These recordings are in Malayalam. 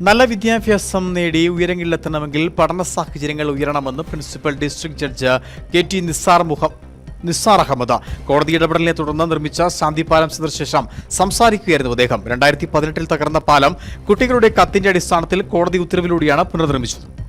നല്ല വിദ്യാഭ്യാസം നേടി ഉയരങ്ങളിലെത്തണമെങ്കിൽ പഠന സാഹചര്യങ്ങൾ ഉയരണമെന്ന് principal district judge K T Nisar മുഹം Nisar Ahmed. കോടതി ഇടപെടലിനെ തുടർന്ന് നിർമ്മിച്ച ശാന്തിപാലം സന്ദർശിച്ച ശേഷം സംസാരിക്കുകയായിരുന്നു അദ്ദേഹം. രണ്ടായിരത്തി പതിനെട്ടിൽ തകർന്ന പാലം കുട്ടികളുടെ കത്തിന്റെ അടിസ്ഥാനത്തിൽ കോടതി ഉത്തരവിലൂടെയാണ് പുനർനിർമ്മിച്ചത്.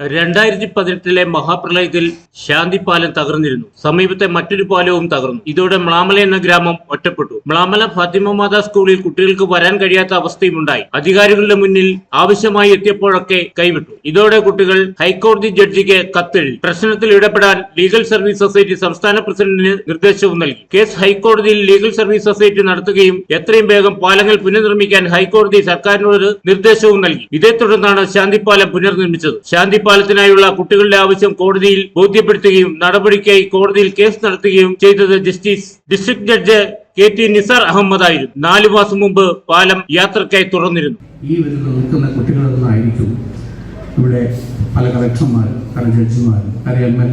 രണ്ടായിരത്തി പതിനെട്ടിലെ മഹാപ്രളയത്തിൽ ശാന്തി പാലം തകർന്നിരുന്നു. സമീപത്തെ മറ്റൊരു പാലവും തകർന്നു. ഇതോടെ മ്ലാമല എന്ന ഗ്രാമം ഒറ്റപ്പെട്ടു. മ്ലാമല ഫാത്തിമ മാതാ സ്കൂളിൽ കുട്ടികൾക്ക് വരാൻ കഴിയാത്ത അവസ്ഥയും ഉണ്ടായി. അധികാരികളുടെ മുന്നിൽ ആവശ്യമായി എത്തിയപ്പോഴൊക്കെ കൈവിട്ടു. ഇതോടെ കുട്ടികൾ ഹൈക്കോടതി ജഡ്ജിക്ക് കത്തെഴുതി. പ്രശ്നത്തിൽ ഇടപെടാൻ ലീഗൽ സർവീസ് സൊസൈറ്റി സംസ്ഥാന പ്രസിഡന്റിന് നിർദ്ദേശവും നൽകി. കേസ് ഹൈക്കോടതിയിൽ ലീഗൽ സർവീസ് സൊസൈറ്റി നടത്തുകയും എത്രയും വേഗം പാലങ്ങൾ പുനർനിർമ്മിക്കാൻ ഹൈക്കോടതി സർക്കാരിനോട് നിർദ്ദേശവും നൽകി. ഇതേ തുടർന്നാണ് ശാന്തിപാലം പുനർനിർമ്മിച്ചത്. ശാന്തിപാലത്തിനായുള്ള കുട്ടികളുടെ ആവശ്യം കോടതിയിൽ ബോധ്യപ്പെടുത്തുകയും നടപടിക്കായി കോടതിയിൽ കേസ് നടത്തുകയും ചെയ്തത് justice district judge K T Nisar Ahmed ആയിരുന്നു. നാലു മാസം മുമ്പ് പാലം യാത്രക്കായി തുറന്നിരുന്നു. ഈ വരുന്ന നിൽക്കുന്ന ഇവിടെ പല കളക്ടർമാരും ജഡ്ജിമാരും എം എൽ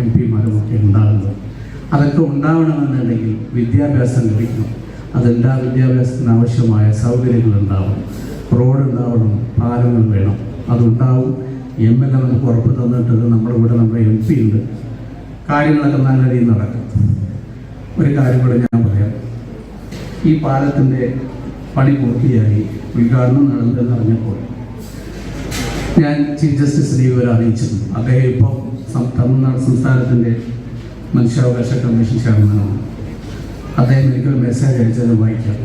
എം പിമാരും ഒക്കെ ഉണ്ടാകുന്നത്. അതൊക്കെ ഉണ്ടാവണമെന്നുണ്ടെങ്കിൽ വിദ്യാഭ്യാസം ലഭിക്കണം. അതെല്ലാ വിദ്യാഭ്യാസത്തിന് ആവശ്യമായ സൗകര്യങ്ങൾ ഉണ്ടാവണം റോഡ് ഉണ്ടാവണം പാലങ്ങൾ വേണം. അതുണ്ടാവും. എം എൽ എ നമുക്ക് ഉറപ്പ് തന്നിട്ടുണ്ട് നമ്മുടെ കൂടെ നമ്മുടെ എം പി ഉണ്ട്. കാര്യങ്ങളൊക്കെ നല്ല രീതിയിൽ നടക്കും. ഒരു കാര്യം കൂടെ ഞാൻ പറയാം. ഈ പാലത്തിന്റെ പണി പൂർത്തിയായി. ഉദ്ഘാടനം നടന്നതെന്ന് അറിഞ്ഞപ്പോൾ ഞാൻ ചീഫ് ജസ്റ്റിസ് ഇവരെ അറിയിച്ചിരുന്നു. അദ്ദേഹം ഇപ്പോൾ തമിഴ്നാട് സംസ്ഥാനത്തിന്റെ മനുഷ്യാവകാശ കമ്മീഷൻ ചെയർമാനാണ്. അദ്ദേഹം എനിക്കൊരു മെസ്സേജ് അയച്ചത് വായിക്കാം.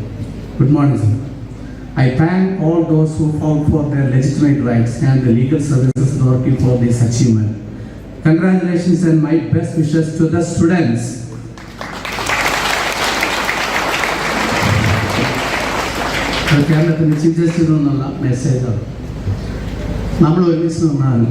Good morning sir thank all those who found for their legitimate rights and the legal services authority for this achievement congratulations and my best wishes to the students കേരളത്തിന്റെ ചീഫ് ജസ്റ്റിസിൽ നിന്നുള്ള മെസ്സേജാണ് നമ്മൾ ഒരുമിച്ച് നിന്നാൽ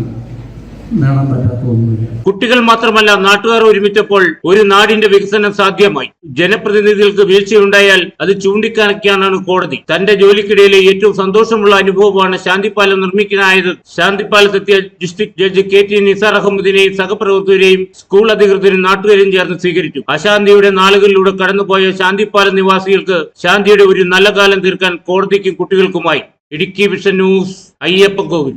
നേടാൻ പറ്റാത്ത ഒന്നുമില്ല. കുട്ടികൾ മാത്രമല്ല നാട്ടുകാർ ഒരുമിച്ചപ്പോൾ ഒരു നാടിന്റെ വികസനം സാധ്യമായി. ജനപ്രതിനിധികൾക്ക് വീഴ്ചയുണ്ടായാൽ അത് ചൂണ്ടിക്കാണിക്കാനാണ് കോടതി. തന്റെ ജോലിക്കിടയിലെ ഏറ്റവും സന്തോഷമുള്ള അനുഭവമാണ് ശാന്തിപാലം നിർമ്മിക്കാനായത്. ശാന്തിപാലത്തെത്തിയ district judge K T Nisar അഹമ്മദിനെയും സഹപ്രവർത്തകരെയും സ്കൂൾ അധികൃതരും നാട്ടുകാരും ചേർന്ന് സ്വീകരിച്ചു. അശാന്തിയുടെ നാളുകളിലൂടെ കടന്നുപോയ ശാന്തിപാലം നിവാസികൾക്ക് ശാന്തിയുടെ ഒരു നല്ല കാലം തീർക്കാൻ കോടതിക്കും കുട്ടികൾക്കുമായി. Idukki vision news Ayyappancoil